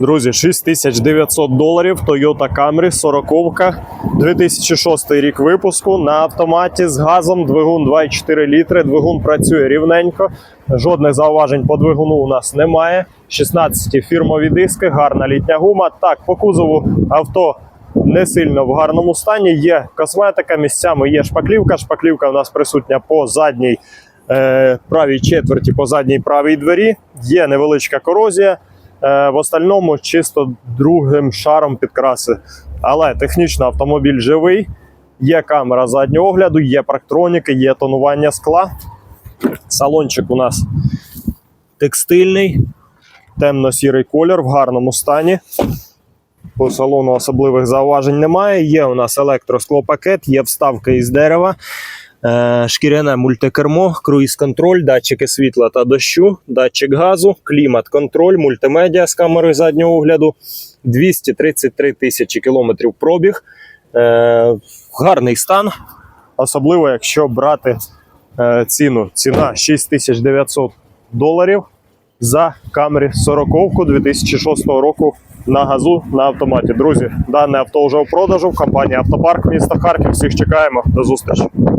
Друзі, 6900 доларів Toyota Camry 40 2006 рік випуску на автоматі з газом, двигун 2,4 літри. Двигун працює рівненько. Жодних зауважень по двигуну у нас немає. 16 фірмові диски, гарна літня гума. Так, по кузову авто не сильно в гарному стані. Є косметика, місцями є шпаклівка. Шпаклівка у нас присутня по задній е, правій четверті, по задній правій двері. Є невеличка корозія. Е, в остальному чисто другим шаром підкраси. Але технічно автомобіль живий. Є камера заднього огляду, є парктроніки, є тонування скла. Салончик у нас текстильний, темно-сірий колір в гарному стані. По салону особливих зауважень немає. Є у нас електросклопакет, є вставки із дерева, шкіряне мультикермо, круїз-контроль, датчики світла та дощу, датчик газу, клімат-контроль, мультимедіа з камерою заднього огляду, 233 тисячі кілометрів пробіг. Е, гарний стан, особливо якщо брати е, ціну. Ціна 6900 доларів за Camry 40 2006 року на газу на автоматі. Друзі, дане авто вже у продажу. Компанія Автопарк міста Харків. Всіх чекаємо. До зустрічі.